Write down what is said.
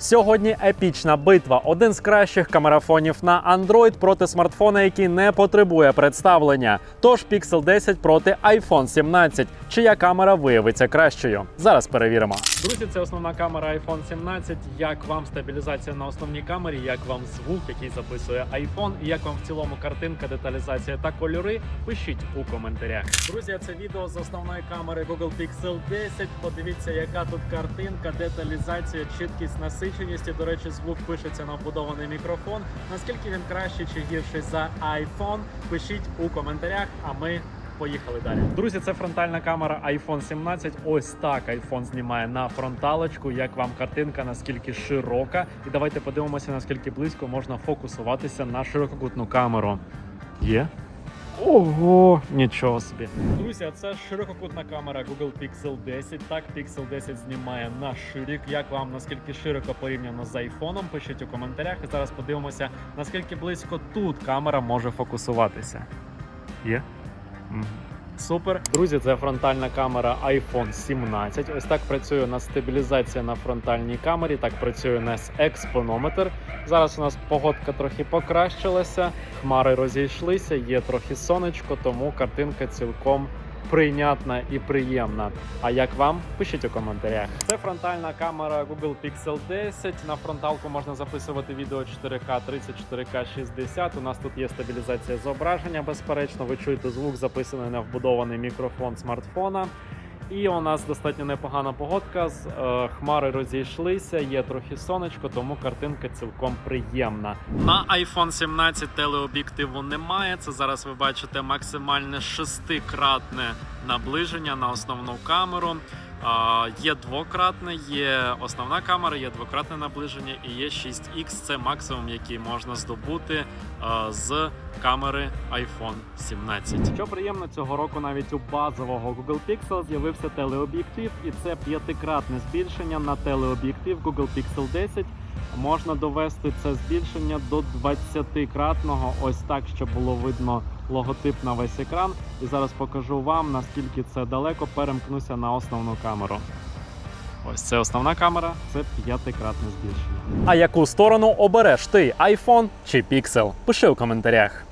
Сьогодні епічна битва. Один з кращих камерафонів на Android проти смартфона, який не потребує представлення. Тож Pixel 10 проти iPhone 17. Чия камера виявиться кращою? Зараз перевіримо. Друзі, це основна камера iPhone 17. Як вам стабілізація на основній камері? Як вам звук, який записує iPhone? І як вам в цілому картинка, деталізація та кольори? Пишіть у коментарях. Друзі, це відео з основної камери Google Pixel 10. Подивіться, яка тут картинка, деталізація, чіткість, насиченість. До речі, звук пишеться на вбудований мікрофон. Наскільки він кращий чи гірший за iPhone? Пишіть у коментарях, а ми. Поїхали далі. Друзі, це фронтальна камера iPhone 17. Ось так iPhone знімає на фронталочку. Як вам картинка, наскільки широка. І давайте подивимося, наскільки близько можна фокусуватися на ширококутну камеру. Є? Ого, нічого собі. Друзі, це ширококутна камера Google Pixel 10. Так, Pixel 10 знімає на ширік. Як вам наскільки широко порівняно з айфоном? Пишіть у коментарях. І зараз подивимося, наскільки близько тут камера може фокусуватися. Є? Мгм. Супер. Друзі, це фронтальна камера iPhone 17. Ось так працює у нас стабілізація на фронтальній камері. Так працює у нас експонометр. Зараз у нас погодка трохи покращилася, хмари розійшлися, є трохи сонечко, тому картинка цілком прийнятна і приємна. А як вам? Пишіть у коментарях. Це фронтальна камера Google Pixel 10. На фронталку можна записувати відео 4К 30, 4К 60. У нас тут є стабілізація зображення. Безперечно, ви чуєте звук, записаний на вбудований мікрофон смартфона. І у нас достатньо непогана погодка. з- е, Хмари розійшлися, є трохи сонечко, тому картинка цілком приємна. На iPhone 17 телеоб'єктиву немає. Це зараз ви бачите максимальне шестикратне наближення на основну камеру. Є двократне, є основна камера, є двократне наближення і є 6X. Це максимум, який можна здобути з камери iPhone 17. Що приємно, цього року навіть у базового Google Pixel з'явився телеоб'єктив, і це п'ятикратне збільшення на телеоб'єктив Google Pixel 10. Можна довести це збільшення до 20-кратного, ось так, щоб було видно логотип на весь екран. І зараз покажу вам, наскільки це далеко. Перемкнуся на основну камеру. Ось це основна камера, це п'ятикратне збільшення. А яку сторону обереш ти? iPhone чи Pixel? Пиши у коментарях.